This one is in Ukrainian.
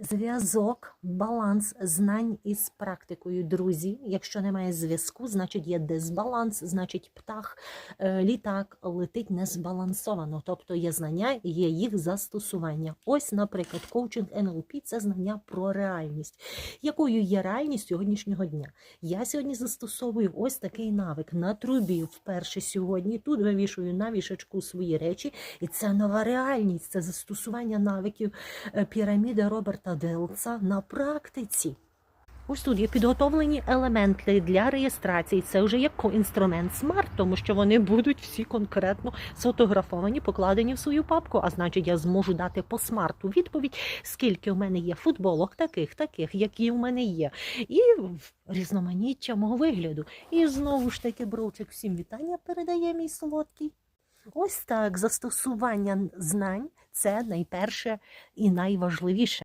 Зв'язок, баланс знань із практикою, друзі. Якщо немає зв'язку, значить є дисбаланс, значить птах, е, літак летить незбалансовано. Тобто є знання і є їх застосування. Ось, наприклад, коучинг НЛП – це знання про реальність. Якою є реальність сьогоднішнього дня? Я сьогодні застосовую ось такий навик на трубі вперше сьогодні. Тут вивішую на вішачку свої речі, і це нова реальність, це застосування навиків е, піраміди Роберта Делца на практиці. Тут є підготовлені елементи для реєстрації. Це вже як інструмент смарт, тому що вони будуть всі конкретно сфотографовані, покладені в свою папку. А значить, я зможу дати по смарту відповідь, скільки в мене є футболок, таких, таких, які в мене є, і різноманіття мого вигляду. І знову ж таки, бровчик, всім вітання передає мій солодкий. Ось так застосування знань це найперше і найважливіше.